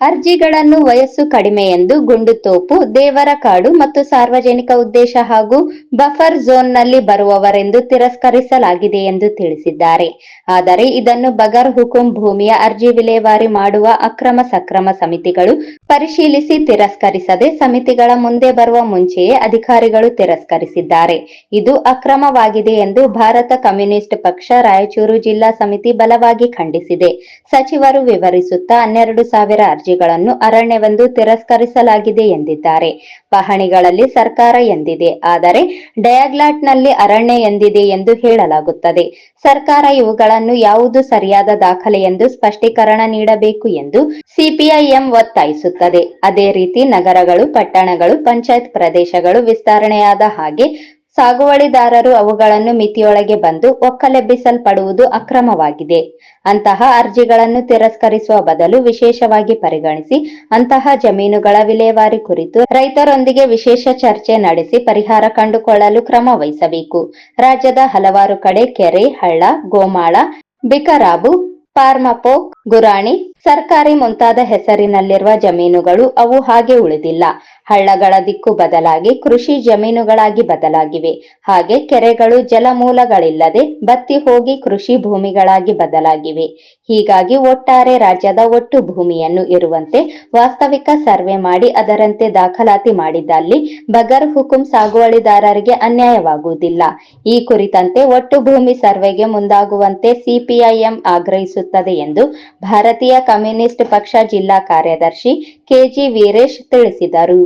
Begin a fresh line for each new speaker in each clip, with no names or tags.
ಅರ್ಜಿಗಳನ್ನು ವಯಸ್ಸು ಕಡಿಮೆ ಎಂದು ಗುಂಡುತೋಪು ದೇವರಕಾಡು ಮತ್ತು ಸಾರ್ವಜನಿಕ ಉದ್ದೇಶ ಹಾಗೂ ಬಫರ್ ಝೋನ್ನಲ್ಲಿ ಬರುವವರೆಂದು ತಿರಸ್ಕರಿಸಲಾಗಿದೆ ಎಂದು ತಿಳಿಸಿದ್ದಾರೆ. ಆದರೆ ಇದನ್ನು ಬಗರ್ ಹುಕುಂ ಭೂಮಿಯ ಅರ್ಜಿ ವಿಲೇವಾರಿ ಮಾಡುವ ಅಕ್ರಮ ಸಕ್ರಮ ಸಮಿತಿಗಳು ಪರಿಶೀಲಿಸಿ ತಿರಸ್ಕರಿಸದೆ ಸಮಿತಿಗಳ ಮುಂದೆ ಬರುವ ಮುಂಚೆಯೇ ಅಧಿಕಾರಿಗಳು ತಿರಸ್ಕರಿಸಿದ್ದಾರೆ. ಇದು ಅಕ್ರಮವಾಗಿದೆ ಎಂದು ಭಾರತ ಕಮ್ಯುನಿಸ್ಟ್ ಪಕ್ಷ ರಾಯಚೂರು ಜಿಲ್ಲಾ ಸಮಿತಿ ಬಲವಾಗಿ ಖಂಡಿಸಿದೆ. ಸಚಿವರು ವಿವರಿಸುತ್ತಾ ಹನ್ನೆರಡು ಸಾವಿರ ಅರ್ಜಿಗಳನ್ನು ಅರಣ್ಯವೆಂದು ತಿರಸ್ಕರಿಸಲಾಗಿದೆ ಎಂದಿದ್ದಾರೆ. ಪಹಣಿಗಳಲ್ಲಿ ಸರ್ಕಾರ ಎಂದಿದೆ. ಆದರೆ ಡಯಾಗ್ಲಾಟ್ನಲ್ಲಿ ಅರಣ್ಯ ಎಂದಿದೆ ಎಂದು ಹೇಳಲಾಗುತ್ತದೆ. ಸರ್ಕಾರ ಇವುಗಳನ್ನು ಯಾವುದು ಸರಿಯಾದ ದಾಖಲೆ ಎಂದು ಸ್ಪಷ್ಟೀಕರಣ ನೀಡಬೇಕು ಎಂದು ಸಿಪಿಐಎಂ ಒತ್ತಾಯಿಸುತ್ತದೆ. ಅದೇ ರೀತಿ ನಗರಗಳು, ಪಟ್ಟಣಗಳು, ಪಂಚಾಯತ್ ಪ್ರದೇಶಗಳು ವಿಸ್ತರಣೆಯಾದ ಹಾಗೆ ಸಾಗುವಳಿದಾರರು ಅವುಗಳನ್ನು ಮಿತಿಯೊಳಗೆ ಬಂದು ಒಕ್ಕಲೆಬ್ಬಿಸಲ್ಪಡುವುದು ಅಕ್ರಮವಾಗಿದೆ. ಅಂತಹ ಅರ್ಜಿಗಳನ್ನು ತಿರಸ್ಕರಿಸುವ ಬದಲು ವಿಶೇಷವಾಗಿ ಪರಿಗಣಿಸಿ ಅಂತಹ ಜಮೀನುಗಳ ವಿಲೇವಾರಿ ಕುರಿತು ರೈತರೊಂದಿಗೆ ವಿಶೇಷ ಚರ್ಚೆ ನಡೆಸಿ ಪರಿಹಾರ ಕಂಡುಕೊಳ್ಳಲು ಕ್ರಮ ವಹಿಸಬೇಕು. ರಾಜ್ಯದ ಹಲವಾರು ಕಡೆ ಕೆರೆ, ಹಳ್ಳ, ಗೋಮಾಳ, ಬಿಕರಾಬು ಪಾರ್ಮಪೋಕ್ ಗುರಾಣಿ, ಸರ್ಕಾರಿ ಮುಂತಾದ ಹೆಸರಿನಲ್ಲಿರುವ ಜಮೀನುಗಳು ಅವು ಹಾಗೆ ಉಳಿದಿಲ್ಲ. ಹಳ್ಳಗಳ ದಿಕ್ಕು ಬದಲಾಗಿ ಕೃಷಿ ಜಮೀನುಗಳಾಗಿ ಬದಲಾಗಿವೆ. ಹಾಗೆ ಕೆರೆಗಳು, ಜಲಮೂಲಗಳಿಲ್ಲದೆ ಬತ್ತಿ ಹೋಗಿ ಕೃಷಿ ಭೂಮಿಗಳಾಗಿ ಬದಲಾಗಿವೆ. ಹೀಗಾಗಿ ಒಟ್ಟಾರೆ ರಾಜ್ಯದ ಒಟ್ಟು ಭೂಮಿಯನ್ನು ಇರುವಂತೆ ವಾಸ್ತವಿಕ ಸರ್ವೆ ಮಾಡಿ ಅದರಂತೆ ದಾಖಲಾತಿ ಮಾಡಿದ್ದಲ್ಲಿ ಬಗರ್ ಹುಕುಂ ಸಾಗುವಳಿದಾರರಿಗೆ ಅನ್ಯಾಯವಾಗುವುದಿಲ್ಲ. ಈ ಕುರಿತಂತೆ ಒಟ್ಟು ಭೂಮಿ ಸರ್ವೆಗೆ ಮುಂದಾಗುವಂತೆ ಸಿಪಿಐಎಂ ಆಗ್ರಹಿಸುತ್ತದೆ ಎಂದು ಭಾರತೀಯ ಕಮ್ಯುನಿಸ್ಟ್ ಪಕ್ಷ ಜಿಲ್ಲಾ ಕಾರ್ಯದರ್ಶಿ ಕೆಜಿ ವೀರೇಶ್ ತಿಳಿಸಿದರು.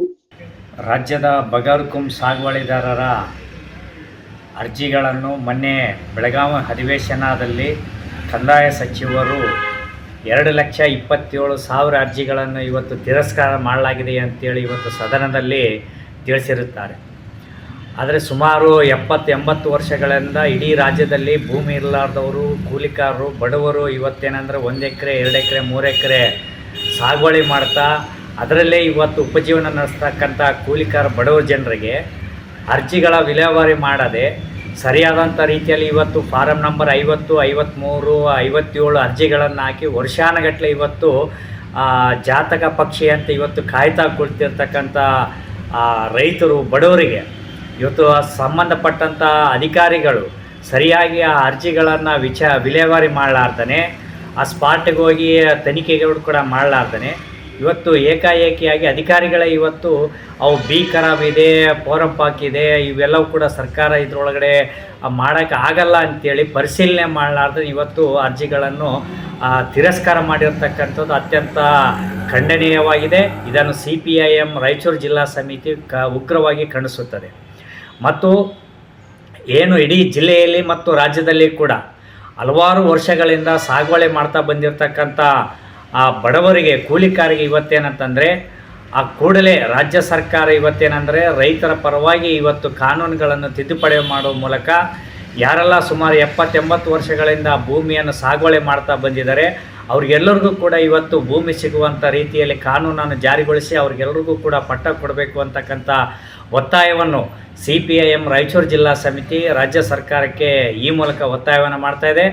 ರಾಜ್ಯದ ಬಗರ್ಕುಂ ಸಾಗುವಳಿದಾರರ ಅರ್ಜಿಗಳನ್ನು ಮೊನ್ನೆ ಬೆಳಗಾವಿ ಅಧಿವೇಶನದಲ್ಲಿ ಕಂದಾಯ ಸಚಿವರು ಎರಡು ಲಕ್ಷ ಇಪ್ಪತ್ತೇಳು ಸಾವಿರ ಅರ್ಜಿಗಳನ್ನು ಇವತ್ತು ತಿರಸ್ಕಾರ ಮಾಡಲಾಗಿದೆ ಅಂತೇಳಿ ಇವತ್ತು ಸದನದಲ್ಲಿ ತಿಳಿಸಿರುತ್ತಾರೆ. ಆದರೆ ಸುಮಾರು ಎಪ್ಪತ್ತು ಎಂಬತ್ತು ವರ್ಷಗಳಿಂದ ಇಡೀ ರಾಜ್ಯದಲ್ಲಿ ಭೂಮಿ ಇರಲಾರ್ದವರು, ಕೂಲಿಕಾರರು, ಬಡವರು ಇವತ್ತೇನೆಂದರೆ ಒಂದು ಎಕರೆ, ಎರಡು ಎಕರೆ, ಮೂರು ಎಕರೆ ಸಾಗುವಳಿ ಮಾಡ್ತಾ, ಅದರಲ್ಲೇ ಇವತ್ತು ಉಪಜೀವನ ನಡೆಸ್ತಕ್ಕಂಥ ಕೂಲಿಕಾರ ಬಡವರ ಜನರಿಗೆ ಅರ್ಜಿಗಳ ವಿಲೇವಾರಿ ಮಾಡದೆ, ಸರಿಯಾದಂಥ ರೀತಿಯಲ್ಲಿ ಇವತ್ತು ಫಾರಂ ನಂಬರ್ ಐವತ್ತು ಐವತ್ತ್ಮೂರು ಐವತ್ತೇಳು ಅರ್ಜಿಗಳನ್ನು ಹಾಕಿ ವರ್ಷಾನುಗಟ್ಟಲೆ ಇವತ್ತು ಜಾತಕ ಪಕ್ಷಿ ಅಂತ ಇವತ್ತು ಕಾಯ್ತಾ ಕುಳಿತಿರ್ತಕ್ಕಂಥ ರೈತರು, ಬಡವರಿಗೆ ಇವತ್ತು ಸಂಬಂಧಪಟ್ಟಂಥ ಅಧಿಕಾರಿಗಳು ಸರಿಯಾಗಿ ಆ ಅರ್ಜಿಗಳನ್ನು ವಿಚ, ವಿಲೇವಾರಿ ಮಾಡಲಾರ್ದನೆ ಆ ಸ್ಪಾಟ್ಗೆ ಹೋಗಿ ತನಿಖೆಗಳು ಕೂಡ ಮಾಡಲಾರ್ದನೆ. ಇವತ್ತು ಏಕಾಏಕಿಯಾಗಿ ಅಧಿಕಾರಿಗಳ ಇವತ್ತು ಅವು ಬಿ ಖರಾಬ್ ಇದೆ ಇದೆ, ಇವೆಲ್ಲವೂ ಕೂಡ ಸರ್ಕಾರ ಇದರೊಳಗಡೆ ಮಾಡೋಕ್ಕೆ ಆಗಲ್ಲ ಅಂತೇಳಿ ಪರಿಶೀಲನೆ ಮಾಡಲಾರ್ದೆ ಇವತ್ತು ಅರ್ಜಿಗಳನ್ನು ತಿರಸ್ಕಾರ ಮಾಡಿರ್ತಕ್ಕಂಥದ್ದು ಅತ್ಯಂತ ಖಂಡನೀಯವಾಗಿದೆ. ಇದನ್ನು C P I M Raichur ಜಿಲ್ಲಾ ಸಮಿತಿ ಕ, ಉಗ್ರವಾಗಿ ಖಂಡಿಸುತ್ತದೆ. ಮತ್ತು ಏನು ಇಡೀ ಜಿಲ್ಲೆಯಲ್ಲಿ ಮತ್ತು ರಾಜ್ಯದಲ್ಲಿ ಕೂಡ ಹಲವಾರು ವರ್ಷಗಳಿಂದ ಸಾಗುವಳಿ ಮಾಡ್ತಾ ಬಂದಿರತಕ್ಕಂಥ ಆ ಬಡವರಿಗೆ, ಕೂಲಿಕಾರಿಗೆ ಇವತ್ತೇನಂತಂದರೆ, ಆ ಕೂಡಲೇ ರಾಜ್ಯ ಸರ್ಕಾರ ಇವತ್ತೇನೆಂದರೆ, ರೈತರ ಪರವಾಗಿ ಇವತ್ತು ಕಾನೂನುಗಳನ್ನು ತಿದ್ದುಪಡಿ ಮಾಡುವ ಮೂಲಕ ಯಾರೆಲ್ಲ ಸುಮಾರು ಎಪ್ಪತ್ತೆಂಬತ್ತು ವರ್ಷಗಳಿಂದ ಭೂಮಿಯನ್ನು ಸಾಗುವಳಿ ಮಾಡ್ತಾ ಬಂದಿದ್ದಾರೆ ಅವ್ರಿಗೆಲ್ಲರಿಗೂ ಕೂಡ ಇವತ್ತು ಭೂಮಿ ಸಿಗುವಂಥ ರೀತಿಯಲ್ಲಿ ಕಾನೂನನ್ನು ಜಾರಿಗೊಳಿಸಿ ಅವ್ರಿಗೆಲ್ಲರಿಗೂ ಕೂಡ ಪಟ್ಟ ಕೊಡಬೇಕು ಅಂತಕ್ಕಂಥ ಒತ್ತಾಯವನ್ನು C P I M Raichur ಜಿಲ್ಲಾ ಸಮಿತಿ ರಾಜ್ಯ ಸರ್ಕಾರಕ್ಕೆ ಈ ಮೂಲಕ ಒತ್ತಾಯವನ್ನು ಮಾಡ್ತಾ ಇದೆ.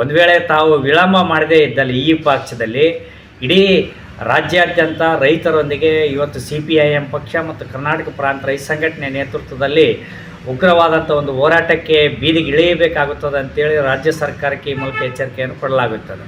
ಒಂದು ವೇಳೆ ತಾವು ವಿಳಂಬ ಮಾಡದೇ ಇದ್ದಲ್ಲಿ ಈ ಪಕ್ಷದಲ್ಲಿ ಇಡೀ ರಾಜ್ಯಾದ್ಯಂತ ರೈತರೊಂದಿಗೆ ಇವತ್ತು ಸಿ ಪಿ ಐ ಎಂ ಪಕ್ಷ ಮತ್ತು ಕರ್ನಾಟಕ ಪ್ರಾಂತ ರೈತ ಸಂಘಟನೆ ನೇತೃತ್ವದಲ್ಲಿ ಉಗ್ರವಾದಂಥ ಒಂದು ಹೋರಾಟಕ್ಕೆ ಬೀದಿಗೆ ಇಳಿಯಬೇಕಾಗುತ್ತದೆ ಅಂತೇಳಿ ರಾಜ್ಯ ಸರ್ಕಾರಕ್ಕೆ ಈ ಮೂಲಕ ಎಚ್ಚರಿಕೆಯನ್ನು ಕೊಡಲಾಗುತ್ತದೆ.